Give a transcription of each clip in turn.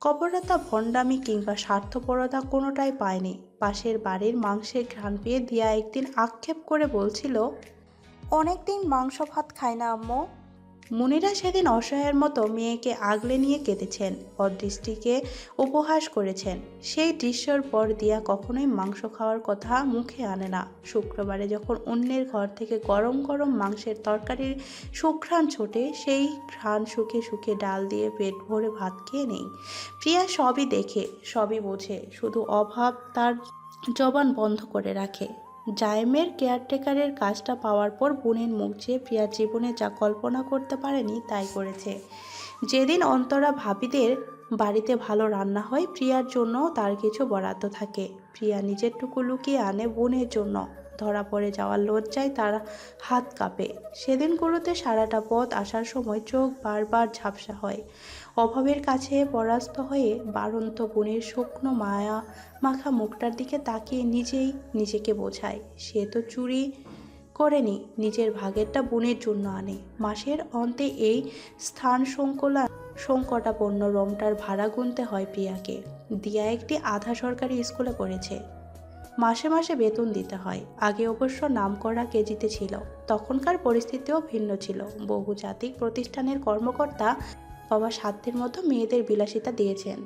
কপরতা ভণ্ডামি কিংবা স্বার্থপরতা কোনোটাই পায়নি। পাশের বাড়ির মাংসের ঘ্রাণ পেয়ে দিয়া একদিন আক্ষেপ করে বলছিল, অনেকদিন মাংস ভাত খায় না, আম্মু। মুনিরা সেদিন অসহায়ের মতো মেয়েকে আগলে নিয়ে কেঁদেছেন, অদৃষ্টিকে উপহাস করেছেন। সেই দৃশ্যর পর দিয়া কখনোই মাংস খাওয়ার কথা মুখে আনে না। শুক্রবারে যখন অন্যের ঘর থেকে গরম গরম মাংসের তরকারির সুঘ্রাণ ছোটে, সেই ঘ্রাণ শুকে শুকে ডাল দিয়ে পেট ভরে ভাত খেয়ে নেই। প্রিয়া সবই দেখে, সবই বোঝে, শুধু অভাব তার জবান বন্ধ করে রাখে। জায়েমের কেয়ারটেকারের কাজটা পাওয়ার পর বোনের মুখ চেয়ে প্রিয়ার জীবনে যা কল্পনা করতে পারেনি তাই করেছে। যেদিন অন্তরা ভাবিদের বাড়িতে ভালো রান্না হয়, প্রিয়ার জন্য তার কিছু বরাদ্দ থাকে। প্রিয়া নিজের টুকু লুকিয়ে আনে বোনের জন্য। ধরা পড়ে যাওয়ার লজ্জায় তার হাত কাঁপে। সেদিনগুলোতে সারাটা পথ আসার সময় চোখ বারবার ঝাপসা হয়। অভাবের কাছে পরাস্ত হয়ে বারন্ত বোনের শুকনো মায়া মাখা মুখটার দিকে তাকিয়ে নিজেই নিজেকে বোঝায়। সে তো চুরি করেনি, নিজের ভাগেরটা বোনের জন্য আনে। মাসের অন্তে এই স্থান সংকলা সংকটাপন্ন রমটার ভাড়া গুনতে হয় প্রিয়াকে। দিয়া একটি আধা সরকারি স্কুলে পড়েছে। মাসে মাসে বেতন দিতে হয়। আগে অবশ্য নামকরা কেজিতে ছিল। তখনকার পরিস্থিতিও ভিন্ন ছিল। বহুজাতিক প্রতিষ্ঠানের কর্মকর্তা বাবা সাধ্যের মতো মেয়েদের বিলাসিতা দিয়েছেন।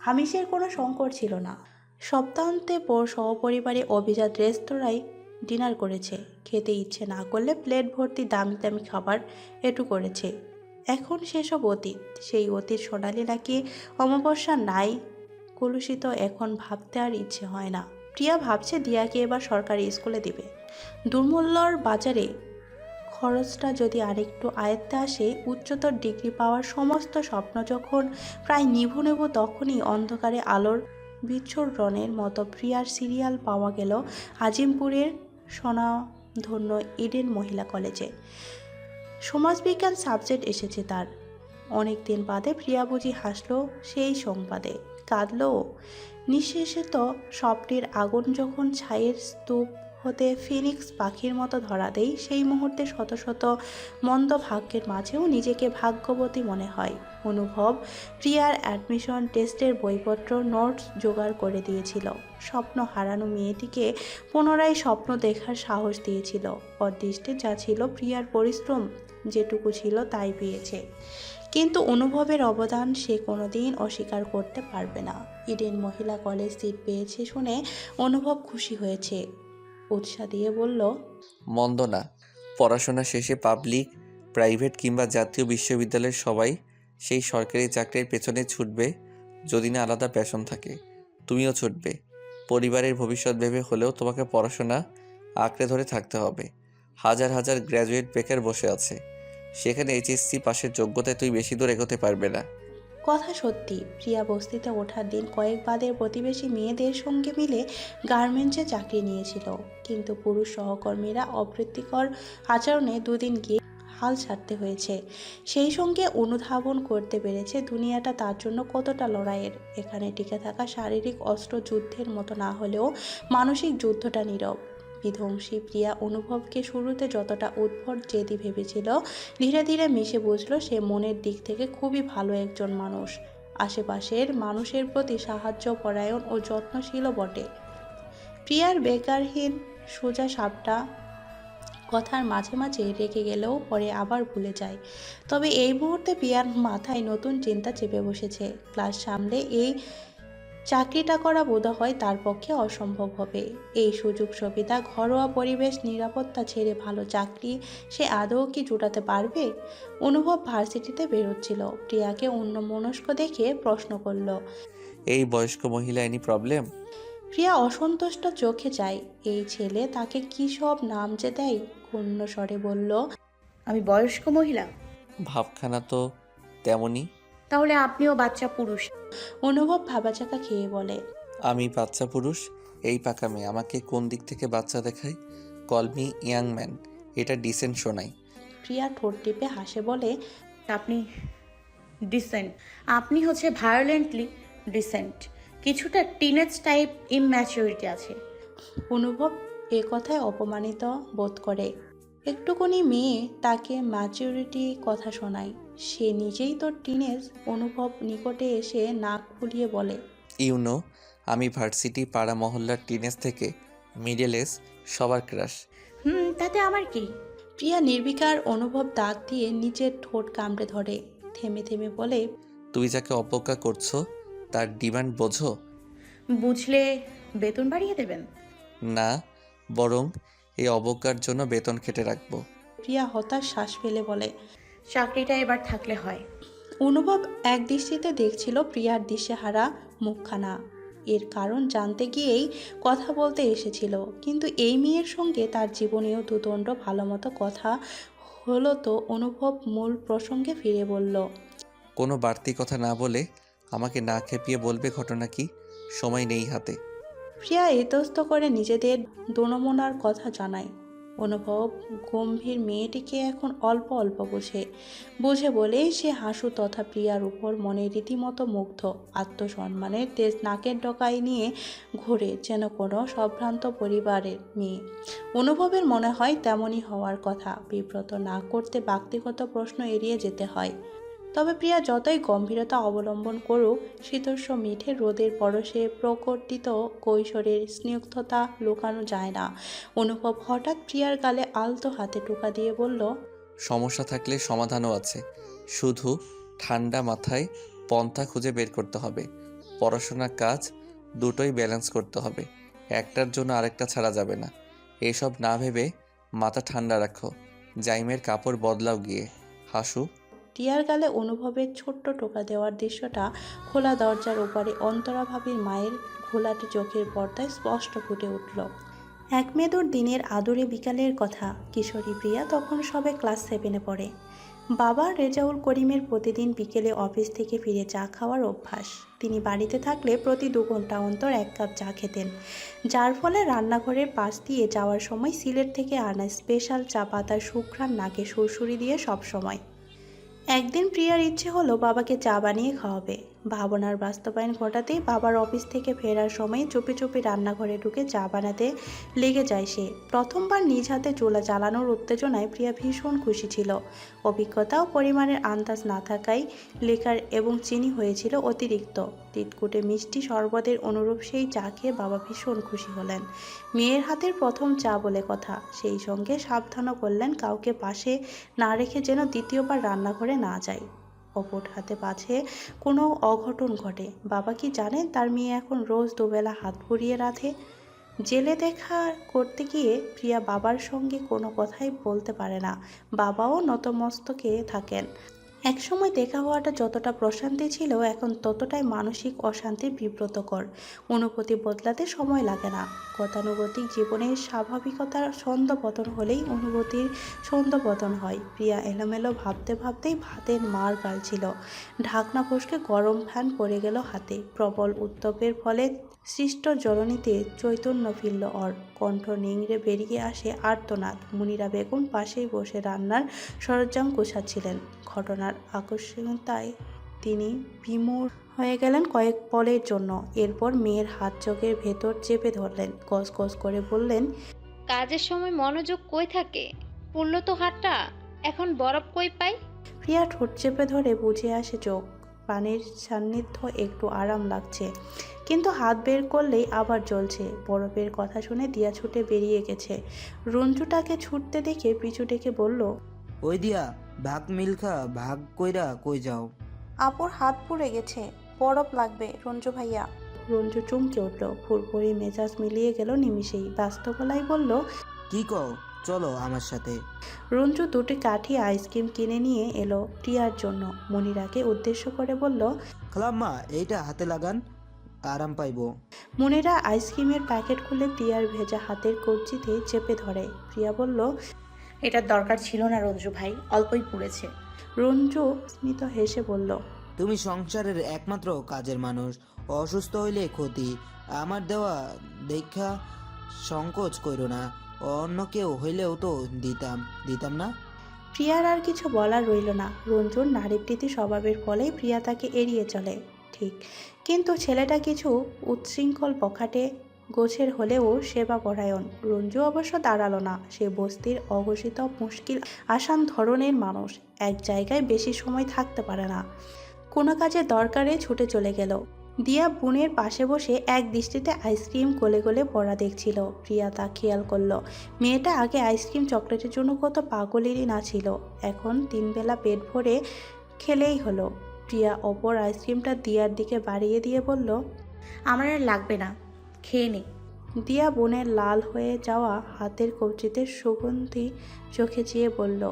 হামিশের কোনো সংকট ছিল না। সপ্তাহান্তে পর সহপরিবারে অভিজাত রেস্তোরাঁয় ডিনার করেছে। খেতে ইচ্ছে না করলে প্লেট ভর্তি দামি দামি খাবার এটু করেছে। এখন সেসব অতীত, সেই অতীত সোনালি নাকি অমাবস্যা নাই কলুষিত এখন ভাবতে আর ইচ্ছে হয় না। প্রিয়া ভাবছে দিয়াকে এবার সরকারি স্কুলে দিবে। দুর্মূল্যর বাজারে খরচটা যদি আরেকটু আয়ত্তে আসে, উচ্চতর ডিগ্রি পাওয়ার সমস্ত স্বপ্ন যখন প্রায় নিভু নেব তখনই অন্ধকারে আলোর বিচ্ছুরণের মতো প্রিয়ার সিরিয়াল পাওয়া গেল আজিমপুরের সোনাধন্য ইডেন মহিলা কলেজে। সমাজবিজ্ঞান সাবজেক্ট এসেছে তার। অনেক দিন বাদে প্রিয়া বুঝি হাসলো সেই সংবাদে। কাঁদলও নিঃশেষে তো স্বপ্নের আগুন যখন ছায়ের স্তূপ হতে ফিনিক্স পাখির মতো ধরা দেই সেই মুহূর্তে শত শত মন্দ ভাগ্যের মাঝেও নিজেকে ভাগ্যবতী মনে হয়। অনুভব প্রিয়ার অ্যাডমিশন টেস্টের বইপত্র নোটস জোগাড় করে দিয়েছিল। স্বপ্ন হারানো মেয়েটিকে পুনরায় স্বপ্ন দেখার সাহস দিয়েছিল। অদৃষ্টে যা ছিল প্রিয়ার পরিশ্রম, যেটুকু ছিল তাই পেয়েছে। কিন্তু অনুভবের অবদান সে কোনোদিন অস্বীকার করতে পারবে না। ইডেন মহিলা কলেজ সিট পেয়েছে শুনে অনুভব খুশি হয়েছে। উৎসাহ দিয়ে বলল, মন্দ না। পড়াশোনা শেষে পাবলিক, প্রাইভেট কিংবা জাতীয় বিশ্ববিদ্যালয়ের সবাই সেই সরকারি চাকরির পেছনে ছুটবে যদি না আলাদা প্যাশন থাকে। তুমিও ছুটবে। পরিবারের ভবিষ্যৎ ভেবে হলেও তোমাকে পড়াশোনা আঁকড়ে ধরে থাকতে হবে। হাজার হাজার গ্র্যাজুয়েট বেকার বসে আছে। সেখানে এইচএসসি পাশের যোগ্যতায় তুই বেশি দূর এগোতে পারবে না। কথা সত্যি। প্রিয়া বস্তিতে ওঠার দিন কয়েক বাদের প্রতিবেশী মেয়েদের সঙ্গে মিলে গার্মেন্টসে চাকরি নিয়েছিল। কিন্তু পুরুষ সহকর্মীরা অপ্রীতিকর আচরণে দুদিন গিয়ে হাল ছাড়তে হয়েছে। সেই সঙ্গে অনুধাবন করতে পেরেছে দুনিয়াটা তার জন্য কতটা লড়াইয়ের। এখানে টিকে থাকা শারীরিক অস্ত্র যুদ্ধের মতো না হলেও মানসিক যুদ্ধটা নীরব। বিধ্বংসী প্রিয়া অনুভবকে শুরুতে যতটা উদ্ভট জেদি ভেবেছিল, ধীরে ধীরে মিশে বুঝলো সে মনের দিক থেকে খুবই ভালো একজন মানুষ। আশেপাশের মানুষের প্রতি সাহায্য, পরায়ণ ও যত্নশীলও বটে। প্রিয়ার বেকারহীন সোজা সাপটা কথার মাঝে মাঝে রেখে গেলেও পরে আবার ভুলে যায়। তবে এই মুহূর্তে প্রিয়ার মাথায় নতুন চিন্তা চেপে বসেছে। ক্লাস সামলে এই চাকরিটা করা বোধহয় তার পক্ষে অসম্ভব হবে। এই সুযোগ সুবিধা ঘরোয়া পরিবেশ নিরাপত্তা ছেড়ে ভালো চাকরি সে আদৌ কি জোটাতে পারবে? অনুভব ভার্সিটিতে বেরোচ্ছিল। প্রিয়াকে অন্য মনস্ক দেখে প্রশ্ন করল এই বয়স্ক মহিলা এনি প্রবলেম প্রিয়া অসন্তুষ্ট চোখে যায় এই ছেলে তাকে কি সব নাম যে দেয়? ক্ষুণ্ণ স্বরে বলল আমি বয়স্ক মহিলা? ভাবখানা তো তেমনই। তাহলে আপনিও বাচ্চা পুরুষ। অনুভব ভাবাচাকা খেয়ে বলে। আমি বাচ্চা পুরুষ এই পাকা মেয়ে আমাকে কোন দিক থেকে বাচ্চা দেখায়? কল মি ইয়াং ম্যান এটা ডিসেন্ট শোনাই প্রিয়া ঠোঁট টিপে হাসে বলে আপনি ডিসেন্ট আপনি হচ্ছে ভায়োলেন্টলি ডিসেন্ট কিছুটা টিনেজ টাইপ ইম্যাচিউরিটি আছে। অনুভব এ কথায় অপমানিত বোধ করে। একটুকুনি মেয়ে তাকে ম্যাচুরিটি কথা শোনায়। সে নিজেই তো টিনেজ অনুভব নিকটে এসে নাক ফুলিয়ে বলে ইউনো আমি ভার্সিটি পাড়া মহল্লার টিনেজ থেকে মিডল এজ সবার ক্রাশ হুম তাতে আমার কি? প্রিয়া নির্বিকার অনুভব দাঁত দিয়ে নিচের ঠোঁট কামড়ে ধরে থেমে থেমে বলে তুই যাকে অবজ্ঞা করছ তার ডিমান্ড বোঝো? বুঝলে বেতন বাড়িয়ে দেবেন? না বরং এই অবজ্ঞার জন্য বেতন কেটে রাখব। প্রিয়া হতাশ শ্বাস ফেলে বলে চাকরিটা এবার থাকলে হয়। অনুভব এক দৃষ্টিতে দেখছিল প্রিয়ার দিশেহারা মুখখানা। এর কারণ জানতে গিয়েই কথা বলতে এসেছিল। কিন্তু এই মেয়ের সঙ্গে তার জীবনেও দুদণ্ড ভালো মতো কথা হলো তো অনুভব মূল প্রসঙ্গে ফিরে বলল কোনো বাড়তি কথা না বলে আমাকে না খেপিয়ে বলবে ঘটনা কি? সময় নেই হাতে। প্রিয়া এতস্ত করে নিজেদের দোনমনার কথা জানায়। অনুভব গম্ভীর মেয়েটিকে এখন অল্প অল্প বোঝে। বুঝে বলেই সে হাসু তথা প্রিয়ার উপর মনে রীতিমতো মুগ্ধ। আত্মসম্মানের তেজ নাকের ডকায় নিয়ে ঘোরে যেন কোনো সম্ভ্রান্ত পরিবারের মেয়ে। অনুভবের মনে হয় তেমনই হওয়ার কথা। বিব্রত না করতে ব্যক্তিগত প্রশ্ন এড়িয়ে যেতে হয়। তবে প্রিয়া যতই গম্ভীরতা অবলম্বন করুক শীতস্ব মিঠে রোদের পরশে প্রকটিত কৈশোরের স্নিগ্ধতা লুকানো যায় না। অনুভব হঠাৎ প্রিয়ার গালে আলতো হাতে টোকা দিয়ে বলল, সমস্যা থাকলে সমাধানও আছে। শুধু ঠান্ডা মাথায় পন্থা খুঁজে বের করতে হবে। পড়াশোনা কাজ দুটোই ব্যালেন্স করতে হবে। একটার জন্য আরেকটা ছাড়া যাবে না। এসব না ভেবে মাথা ঠান্ডা রাখো। জাইমের কাপড় বদলাও গিয়ে। হাসু। টিয়ার গালে অনুভবের ছোট্ট টোকা দেওয়ার দৃশ্যটা খোলা দরজার ওপারে অন্তরাভাবীর মায়ের ঘোলাটে চোখের পর্দায় স্পষ্ট ফুটে উঠল। এক মেদুর দিনের আদরে বিকালের কথা, কিশোরী প্রিয়া তখন সবে ক্লাস সেভেনে পড়ে। বাবা রেজাউল করিমের প্রতিদিন বিকেলে অফিস থেকে ফিরে চা খাওয়ার অভ্যাস। তিনি বাড়িতে থাকলে প্রতি দু ঘণ্টা অন্তর এক কাপ চা খেতেন। যার ফলে রান্নাঘরের পাশ দিয়ে যাওয়ার সময় সিলেট থেকে আনা স্পেশাল চা পাতার সুঘ্রাণ নাকে সুরসুরি দিয়ে সব সময়। একদিন প্রিয়ার ইচ্ছে হলো বাবাকে চা বানিয়ে খাওয়াবে। ভাবনার বাস্তবায়ন ঘটাতেই বাবার অফিস থেকে ফেরার সময় চুপি চুপি রান্নাঘরে ঢুকে চা বানাতে লেগে যায় সে। প্রথমবার নিজ হাতে চুলা জ্বালানোর উত্তেজনায় প্রিয়া ভীষণ খুশি ছিল। অভিজ্ঞতা ও পরিমাণের আন্দাজ না থাকায় লেখার এবং চিনি হয়েছিল অতিরিক্ত। তিতকুটে মিষ্টি শরবতের অনুরূপ সেই চা খেয়ে বাবা ভীষণ খুশি হলেন। মেয়ের হাতের প্রথম চা বলে কথা। সেই সঙ্গে সাবধানও করলেন কাউকে পাশে না রেখে যেন দ্বিতীয়বার রান্নাঘরে না যায়। অপর হাতে পাছে কোনো অঘটন ঘটে। বাবা কি জানেন? তার মেয়ে এখন রোজ দুবেলা হাত পুড়িয়ে রাধে। জেলে দেখা করতে গিয়ে প্রিয়া বাবার সঙ্গে কোনো কথাই বলতে পারে না। বাবাও নতমস্তকে থাকেন। একসময় দেখা হওয়াটা যতটা প্রশান্তি ছিল, এখন ততটাই মানসিক অশান্তি বিব্রতকর। অনুভূতি বদলাতে সময় লাগে না। গতানুগতিক জীবনের স্বাভাবিকতার ছন্দপতন হলেই অনুভূতির ছন্দপতন হয়। প্রিয়া এলোমেলো ভাবতে ভাবতেই ভাতের মার গালছিল ঢাকনা ফসকে গরম ফ্যান পড়ে গেল হাতে। প্রবল উত্তপের ফলে সৃষ্ট জলনিতে চৈতন্য ফিরল অর। কণ্ঠ নিংড়ে বেরিয়ে আসে আর্তনাদ। মুনিরা বেগম পাশেই বসে রান্নার সরঞ্জাম গোছাচ্ছিলেন। ঘটনার আকস্মিকতায় তিনি বিমূঢ় হয়ে গেলেন কয়েক পলের জন্য। এরপর মেয়ের হাত চোখের ভেতর চেপে ধরলেন। কস কস করে বললেন কাজের সময় মনোযোগ কই থাকে? পুড়লো তো হাতটা এখন বরফ কই পাই? প্রিয়া ঠোঁট চেপে ধরে বুঝে আসে চোখ। পানির সান্নিধ্য একটু আরাম লাগছে কিন্তু হাত বের করলেই আবার জ্বলছে। বরফের কথা শুনে দিয়া ছুটে বেরিয়ে গেছে। রঞ্জুটাকে ছুটতে দেখে পিছু ডেকে বলল ওই দিয়া? ভাগ মিলখা ভাগ কইরা কই যাও? আপুর হাত পুড়ে গেছে। বরফ লাগবে রঞ্জু ভাইয়া। রঞ্জু চমকে উঠল। ফুরফুরি মেজাজ মিলিয়ে গেল নিমিষেই। ব্যস্ত গলায় বলল কি কও? চলো আমার সাথে। রঞ্জু দুটি কাঠি আইসক্রিম কিনে নিয়ে এলো টিয়ার জন্য। মনিরাকে উদ্দেশ্য করে বলল খালাম্মা এইটা হাতে লাগান আরাম পাইবো। মনিরা আইসক্রিমের প্যাকেট খুলে প্রিয়ার ভেজা হাতের কবজিতে চেপে ধরে। প্রিয়া বলল এটার দরকার ছিল না রঞ্জু ভাই অল্পই পুড়েছে। রঞ্জু স্মিত হেসে বলল তুমি সংসারের একমাত্র কাজের মানুষ অসুস্থ হইলে ক্ষতি আমার দেওয়া দেখা সংকোচ করো না অন্য কেউ হইলেও তো দিতাম দিতাম না? প্রিয়ার আর কিছু বলার রইল না রঞ্জুর নারীপ্রীতি স্বভাবের ফলেই প্রিয়া তাকে এড়িয়ে চলে ঠিক। কিন্তু ছেলেটা কিছু উচ্ছৃঙ্খল বখাটে গোছের হলেও সেবা পরায়ণ রঞ্জু অবশ্য দাঁড়াল না। সে বস্তির অঘোষিত মুশকিল আসান ধরনের মানুষ। এক জায়গায় বেশি সময় থাকতে পারে না। কোনো কাজে দরকারে ছুটে চলে গেল। দিয়া বোনের পাশে বসে এক দৃষ্টিতে আইসক্রিম গলে গলে পড়া দেখছিল। প্রিয়া তা খেয়াল করল, মেয়েটা আগে আইসক্রিম চকলেটের জন্য কত পাগলেরই না ছিল। এখন তিনবেলা পেট ভরে খেলেই হলো। প্রিয়া অপর আইসক্রিমটা দিয়ার দিকে বাড়িয়ে দিয়ে বলল, আমার আর লাগবে না। খেয়ে নে। দিয়া বোনের লাল হয়ে যাওয়া হাতের কবজিতে সুগন্ধি চোখে চেয়ে বলল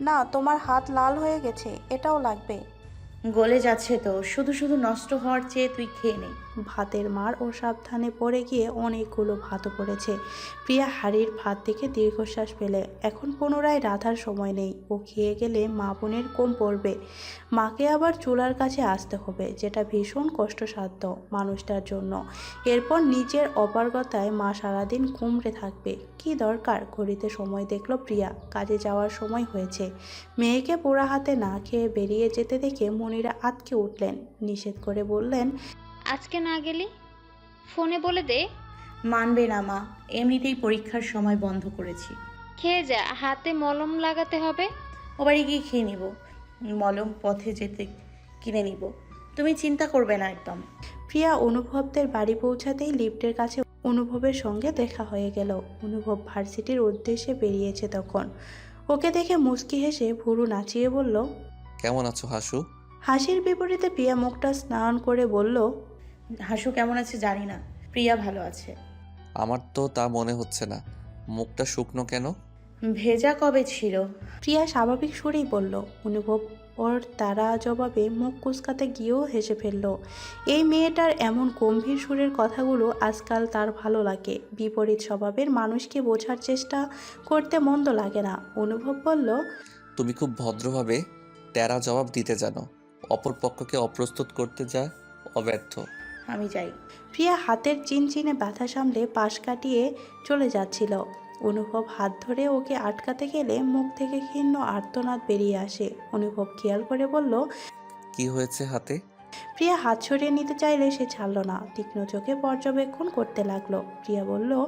না তোমার হাত লাল হয়ে গেছে এটাও লাগবে। গলে যাচ্ছে তো শুধু শুধু নষ্ট হওয়ার চেয়ে তুই খেয়ে নে। ভাতের মার ও সাবধানে পড়ে গিয়ে অনেকগুলো ভাতও পড়েছে। প্রিয়া হাড়ির ভাত দেখে দীর্ঘশ্বাস পেলে এখন পুনরায় রাধার সময় নেই। ও খেয়ে গেলে মা বোনের কম পড়বে। মাকে আবার চুলার কাছে আসতে হবে, যেটা ভীষণ কষ্টসাধ্য মানুষটার জন্য। এরপর নিজের অপারগতায় মা সারাদিন কুমড়ে থাকবে। কি দরকার? ঘড়িতে সময় দেখল প্রিয়া। কাজে যাওয়ার সময় হয়েছে। মেয়েকে পোড়া হাতে না খেয়ে বেরিয়ে যেতে দেখে মনিরা আটকে উঠলেন। নিষেধ করে বললেন আজকে না গেলি? ফোনে বলে দে। মানবে না মা এমনিতেই পরীক্ষার সময় বন্ধ করেছি। খেয়ে যা হাতে মলম লাগাতে হবে। ও বাড়ি গিয়ে খেয়ে নিব। মলম পথে যেতে কিনে নিব। তুমি চিন্তা করবে না একদম। প্রিয়া অনুভবদের বাড়ি পৌঁছাতেই লিফটের কাছে অনুভবের সঙ্গে দেখা হয়ে গেল। অনুভব ভার্সিটির উদ্দেশ্যে বেরিয়েছে তখন। ওকে দেখে মুচকি হেসে ভুরু নাচিয়ে বলল কেমন আছো হাসু? হাসির বিপরীতে প্রিয়া মুখটা স্নান করে বলল হাসু কেমন আছে জানি না। প্রিয়া ভালো আছে। আমার তো তা মনে হচ্ছে না। মুখটা শুকনো কেন? ভেজা কবে ছিল? প্রিয়া স্বাভাবিক সুরেই বলল অনুভব ওর তারা জবাবে মুখ কুচকাতে গিয়েও হেসে ফেলল। এই মেয়েটার এমন গম্ভীর সুরের কথাগুলো আজকাল তার ভালো লাগে। বিপরীত স্বভাবের মানুষকে বোঝার চেষ্টা করতে মন্দ লাগে না। অনুভব বলল তুমি খুব ভদ্রভাবে তেরা জবাব দিতে জানো। অপর পক্ষকে অপ্রস্তুত করতে যা অব্যর্থ। আমি যাই। প্রিয়া হাতের চিনচিনে ব্যথা সামলে পাশ কাটিয়ে চলে যাচ্ছিল। অনুভব হাত ধরে ওকে আটকাতে গেলে মুখ থেকে ক্ষীণ আর্তনাদ বেরিয়ে আসে। অনুভব খেয়াল করে বলল কি হয়েছে হাতে? প্রিয়া হাত সরিয়ে নিতে চাইলে সে ছাড়ল না। তীক্ষ্ণ চোখে পর্যবেক্ষণ করতে লাগল। প্রিয়া বলল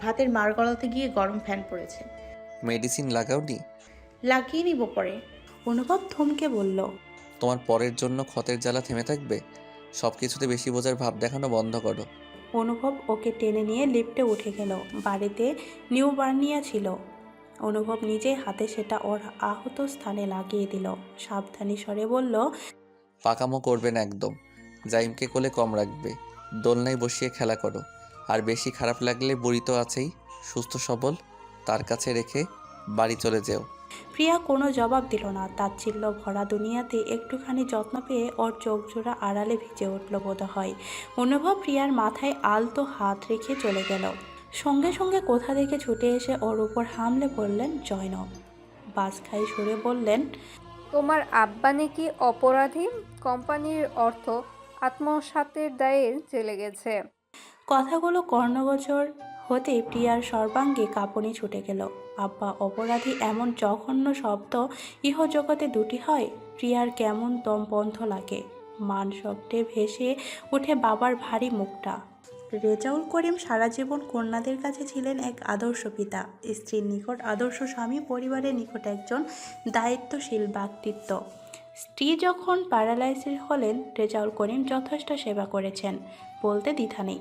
ভাতের মার গলাতে গিয়ে গরম ফ্যান পড়েছে। মেডিসিন লাগাওনি? লাগিয়ে নিব পরে। অনুভব থমকে বলল তোমার পরের জন্য ক্ষতের জ্বালা থেমে থাকবে? সব কিছুতে বেশি বোঝার ভাব দেখানো বন্ধ করো অনুভব ওকে টেনে নিয়ে লিফটে উঠে গেল। বাড়িতে নিউ বার্নিয়া ছিল। অনুভব নিজে হাতে সেটা ওর আহত স্থানে লাগিয়ে দিল। সাবধানী স্বরে বলল পাকামো করবে না একদম। জাইমকে কোলে কম রাখবে। দোলনায় বসিয়ে খেলা করো। আর বেশি খারাপ লাগলে বুড়ি তো আছেই। সুস্থ সবল তার কাছে রেখে বাড়ি চলে যেও। প্রিয়া কোনো জবাব দিল না। তাচ্ছিল্য ভরা দুনিয়াতে একটুখানি যত্ন পেয়ে ওর চোখ জোড়া আড়ালে ভিজে উঠল বোধ হয় অনুভব প্রিয়ার মাথায় আলতো হাত রেখে চলে গেল। সঙ্গে সঙ্গে কোথা থেকে ছুটে এসে ওর উপর হামলে পড়লেন জয়নব। বাস খাই সরে বললেন তোমার আব্বা নাকি অপরাধী? কোম্পানির অর্থ আত্মসাতের দায়ে জেলে গেছে। কথাগুলো কর্ণগোচর হতে প্রিয়ার সর্বাঙ্গে কাঁপুনি ছুটে গেল। আব্বা, অপরাধী এমন জঘন্য শব্দ ইহজগতে দুটি হয়। প্রিয়ার কেমন দম বন্ধ লাগে। মান শব্দে ভেসে উঠে বাবার ভারী মুখটা। রেজাউল করিম সারা জীবন কন্যাদের কাছে ছিলেন এক আদর্শ পিতা। স্ত্রীর নিকট আদর্শ স্বামী, পরিবারের নিকট একজন দায়িত্বশীল ব্যক্তিত্ব। স্ত্রী যখন প্যারালাইসিস হলেন, রেজাউল করিম যথেষ্ট সেবা করেছেন, বলতে দ্বিধা নেই।